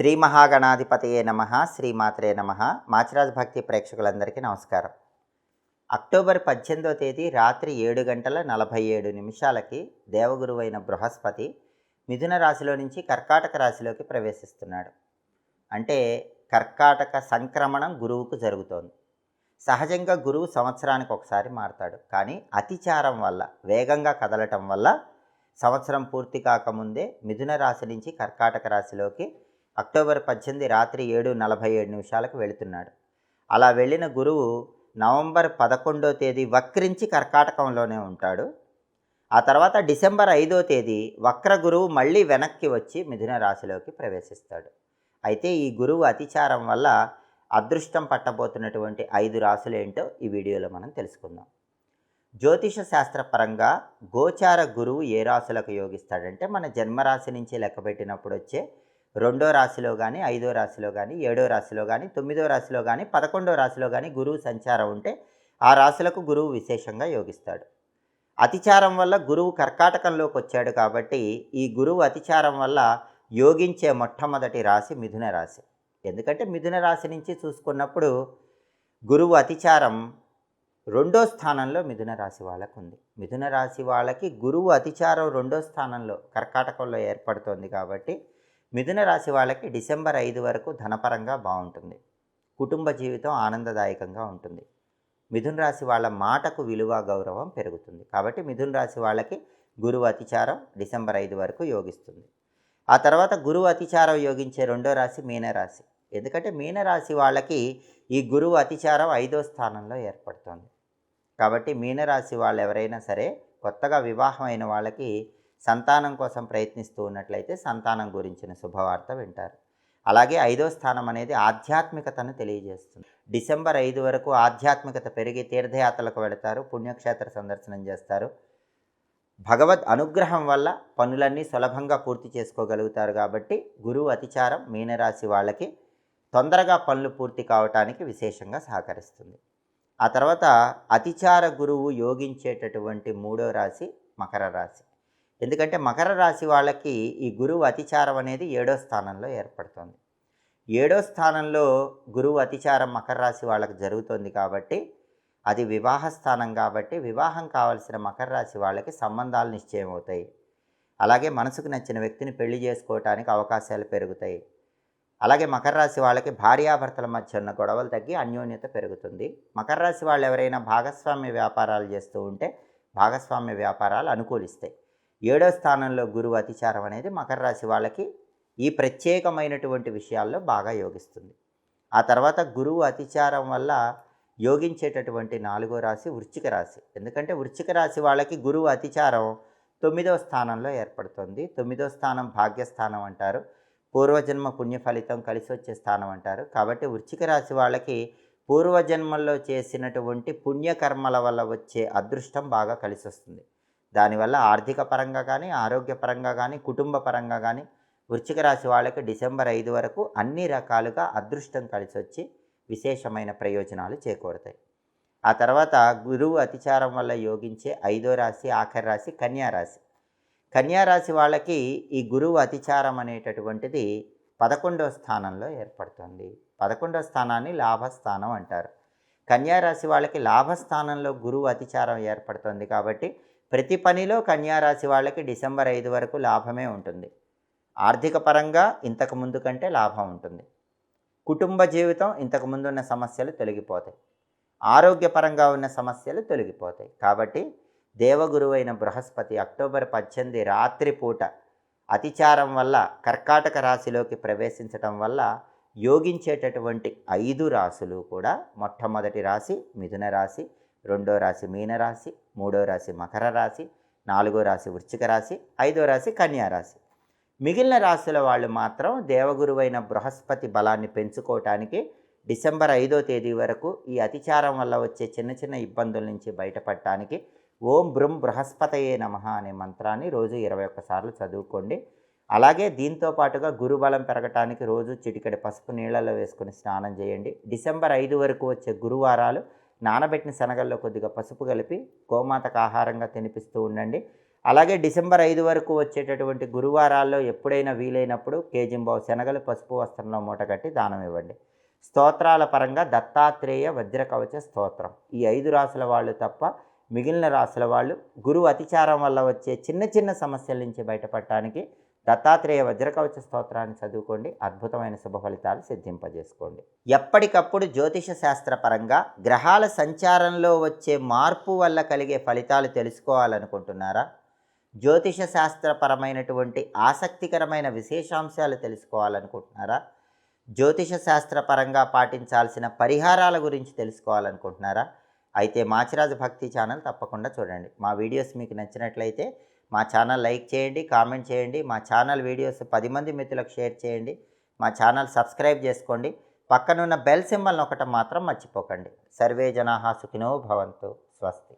శ్రీ మహాగణాధిపతయే నమ శ్రీమాత్రే నమ. మాచిరాజ్ భక్తి ప్రేక్షకులందరికీ నమస్కారం. అక్టోబర్ పద్దెనిమిదో తేదీ రాత్రి ఏడు గంటల నలభై ఏడు నిమిషాలకి దేవగురువైన బృహస్పతి మిథున రాశిలో నుంచి కర్కాటక రాశిలోకి ప్రవేశిస్తున్నాడు. అంటే కర్కాటక సంక్రమణం గురువుకు జరుగుతోంది. సహజంగా గురువు సంవత్సరానికి ఒకసారి మారుతాడు. కానీ అతిచారం వల్ల వేగంగా కదలటం వల్ల సంవత్సరం పూర్తి కాకముందే మిథున రాశి నుంచి కర్కాటక రాశిలోకి అక్టోబర్ పద్దెనిమిది రాత్రి ఏడు నలభై ఏడు నిమిషాలకు వెళుతున్నాడు. అలా వెళ్ళిన గురువు నవంబర్ పదకొండో తేదీ వక్రించి కర్కాటకంలోనే ఉంటాడు. ఆ తర్వాత డిసెంబర్ ఐదో తేదీ వక్ర గురువు మళ్ళీ వెనక్కి వచ్చి మిథున రాశిలోకి ప్రవేశిస్తాడు. అయితే ఈ గురువు అతిచారం వల్ల అదృష్టం పట్టబోతున్నటువంటి ఐదు రాశులు ఏంటో ఈ వీడియోలో మనం తెలుసుకుందాం. జ్యోతిష శాస్త్రపరంగా గోచార గురువు ఏ రాశులకు యోగిస్తాడంటే మన జన్మరాశి నుంచి లెక్కపెట్టినప్పుడు వచ్చే రెండో రాశిలో కానీ ఐదో రాశిలో కానీ ఏడో రాశిలో కానీ తొమ్మిదో రాశిలో కానీ పదకొండో రాశిలో కానీ గురువు సంచారం ఉంటే ఆ రాశులకు గురువు విశేషంగా యోగిస్తాడు. అతిచారం వల్ల గురువు కర్కాటకంలోకి వచ్చాడు కాబట్టి ఈ గురువు అతిచారం వల్ల యోగించే మొట్టమొదటి రాశి మిథున రాశి. ఎందుకంటే మిథున రాశి నుంచి చూసుకున్నప్పుడు గురువు అతిచారం రెండో స్థానంలో మిథున రాశి వాళ్ళకు ఉంది మిథున రాశి వాళ్ళకి గురువు అతిచారం రెండో స్థానంలో కర్కాటకంలో ఏర్పడుతోంది కాబట్టి మిథున రాశి వాళ్ళకి డిసెంబర్ ఐదు వరకు ధనపరంగా బాగుంటుంది. కుటుంబ జీవితం ఆనందదాయకంగా ఉంటుంది. మిథున రాశి వాళ్ళ మాటకు విలువ గౌరవం పెరుగుతుంది. కాబట్టి మిథున రాశి వాళ్ళకి గురువు అతిచారం డిసెంబర్ ఐదు వరకు యోగిస్తుంది. ఆ తర్వాత గురువు అతిచారం యోగించే రెండో రాశి మీనరాశి. ఎందుకంటే మీనరాశి వాళ్ళకి ఈ గురువు అతిచారం ఐదో స్థానంలో ఏర్పడుతుంది. కాబట్టి మీనరాశి వాళ్ళు ఎవరైనా సరే కొత్తగా వివాహం అయిన వాళ్ళకి సంతానం కోసం ప్రయత్నిస్తూ ఉన్నట్లయితే సంతానం గురించిన శుభవార్త వింటారు. అలాగే ఐదో స్థానం అనేది ఆధ్యాత్మికతను తెలియజేస్తుంది. డిసెంబర్ ఐదు వరకు ఆధ్యాత్మికత పెరిగి తీర్థయాత్రలకు వెళతారు పుణ్యక్షేత్ర సందర్శనం చేస్తారు. భగవద్ అనుగ్రహం వల్ల పనులన్నీ సులభంగా పూర్తి చేసుకోగలుగుతారు కాబట్టి గురువు అతిచారం మీనరాశి వాళ్ళకి తొందరగా పనులు పూర్తి కావటానికి విశేషంగా సహకరిస్తుంది. ఆ తర్వాత అతిచార గురువు యోగించేటటువంటి మూడో రాశి మకర రాశి. ఎందుకంటే మకర రాశి వాళ్ళకి ఈ గురువు అతిచారం అనేది ఏడో స్థానంలో ఏర్పడుతుంది. ఏడో స్థానంలో గురువు అతిచారం మకర రాశి వాళ్ళకి జరుగుతుంది కాబట్టి అది వివాహ స్థానం కాబట్టి వివాహం కావలసిన మకర రాశి వాళ్ళకి సంబంధాలు నిశ్చయం అవుతాయి. అలాగే మనసుకు నచ్చిన వ్యక్తిని పెళ్ళి చేసుకోవటానికి అవకాశాలు పెరుగుతాయి. అలాగే మకర రాశి వాళ్ళకి భార్యాభర్తల మధ్య ఉన్న గొడవలు తగ్గి అన్యోన్యత పెరుగుతుంది. మకర రాశి వాళ్ళు ఎవరైనా భాగస్వామ్య వ్యాపారాలు చేస్తూ ఉంటే భాగస్వామ్య వ్యాపారాలు అనుకూలిస్తాయి. ఏడో స్థానంలో గురువు అతిచారం అనేది మకర రాశి వాళ్ళకి ఈ ప్రత్యేకమైనటువంటి విషయాల్లో బాగా యోగిస్తుంది. ఆ తర్వాత గురువు అతిచారం వల్ల యోగించేటటువంటి నాలుగో రాశి వృశ్చిక రాశి. ఎందుకంటే వృశ్చిక రాశి వాళ్ళకి గురువు అతిచారం తొమ్మిదో స్థానంలో ఏర్పడుతుంది. తొమ్మిదో స్థానం భాగ్యస్థానం అంటారు. పూర్వజన్మ పుణ్య ఫలితం కలిసి వచ్చే స్థానం అంటారు. కాబట్టి వృశ్చిక రాశి వాళ్ళకి పూర్వజన్మల్లో చేసినటువంటి పుణ్యకర్మల వల్ల వచ్చే అదృష్టం బాగా కలిసి వస్తుంది దానివల్ల ఆర్థిక పరంగా కానీ ఆరోగ్యపరంగా కానీ కుటుంబ పరంగా కానీ వృశ్చిక రాశి వాళ్ళకి డిసెంబర్ ఐదు వరకు అన్ని రకాలుగా అదృష్టం కలిసి వచ్చి విశేషమైన ప్రయోజనాలు చేకూరుతాయి. ఆ తర్వాత గురువు అతిచారం వల్ల యోగించే ఐదో రాశి ఆఖరి రాశి కన్యారాశి కన్యారాశి వాళ్ళకి ఈ గురువు అతిచారం అనేటటువంటిది పదకొండవ స్థానంలో ఏర్పడుతుంది. పదకొండవ స్థానాన్ని లాభస్థానం అంటారు. కన్యారాశి వాళ్ళకి లాభస్థానంలో గురువు అతిచారం ఏర్పడుతుంది కాబట్టి ప్రతి పనిలో కన్యారాశి వాళ్ళకి డిసెంబర్ ఐదు వరకు లాభమే ఉంటుంది. ఆర్థిక పరంగా ఇంతకు ముందు కంటే లాభం ఉంటుంది. కుటుంబ జీవితం ఇంతకుముందు ఉన్న సమస్యలు తొలగిపోతాయి. ఆరోగ్యపరంగా ఉన్న సమస్యలు తొలగిపోతాయి. కాబట్టి దేవగురువైన బృహస్పతి అక్టోబర్ పద్దెనిమిది రాత్రిపూట అతిచారం వల్ల కర్కాటక రాశిలోకి ప్రవేశించటం వల్ల యోగించేటటువంటి ఐదు రాశులు కూడా మొట్టమొదటి రాశి మిథున రాశి రెండో రాశి మీనరాశి మూడో రాశి మకర రాశి నాలుగో రాశి వృశ్చిక రాశి ఐదో రాశి కన్యా రాశి. మిగిలిన రాశుల వాళ్ళు మాత్రం దేవగురువైన బృహస్పతి బలాన్ని పెంచుకోవటానికి డిసెంబర్ ఐదో తేదీ వరకు ఈ అతిచారం వల్ల వచ్చే చిన్న చిన్న ఇబ్బందుల నుంచి బయటపడటానికి ఓం బృం బృహస్పతయే నమ అనే మంత్రాన్ని రోజు ఇరవై ఒక్కసార్లు చదువుకోండి. అలాగే దీంతో పాటుగా గురుబలం పెరగటానికి రోజు చిటికడి పసుపు నీళ్ళలో వేసుకుని స్నానం చేయండి. డిసెంబర్ ఐదు వరకు వచ్చే గురువారాలు నానబెట్టిన శనగల్లో కొద్దిగా పసుపు కలిపి గోమాతకు ఆహారంగా తినిపిస్తూ ఉండండి. అలాగే డిసెంబర్ ఐదు వరకు వచ్చేటటువంటి గురువారాల్లో ఎప్పుడైనా వీలైనప్పుడు కేజింబావు శనగలు పసుపు వస్త్రంలో మూట కట్టి దానం ఇవ్వండి. స్తోత్రాల పరంగా దత్తాత్రేయ వజ్రకవచ స్తోత్రం. ఈ ఐదు రాసుల వాళ్ళు తప్ప మిగిలిన రాసుల వాళ్ళు గురువు అతిచారం వల్ల వచ్చే చిన్న చిన్న సమస్యల నుంచి బయటపడటానికి దత్తాత్రేయ వజ్రకవచ స్తోత్రాన్ని చదువుకోండి. అద్భుతమైన శుభ ఫలితాలు సిద్ధింపజేసుకోండి. ఎప్పటికప్పుడు జ్యోతిష శాస్త్ర పరంగా గ్రహాల సంచారంలో వచ్చే మార్పు వల్ల కలిగే ఫలితాలు తెలుసుకోవాలనుకుంటున్నారా? జ్యోతిష శాస్త్రపరమైనటువంటి ఆసక్తికరమైన విశేషాంశాలు తెలుసుకోవాలనుకుంటున్నారా? జ్యోతిష శాస్త్రపరంగా పాటించాల్సిన పరిహారాల గురించి తెలుసుకోవాలనుకుంటున్నారా? అయితే మాచిరాజు భక్తి ఛానల్ తప్పకుండా చూడండి. మా వీడియోస్ మీకు నచ్చినట్లయితే మా ఛానల్ లైక్ చేయండి కామెంట్ చేయండి మా ఛానల్ వీడియోస్ పది మంది మిత్రులకు షేర్ చేయండి మా ఛానల్ సబ్స్క్రైబ్ చేసుకోండి పక్కనున్న బెల్ సింబల్ ఒకటి మాత్రం మర్చిపోకండి. సర్వే జనాహా సుఖినో భవంతు స్వస్తి.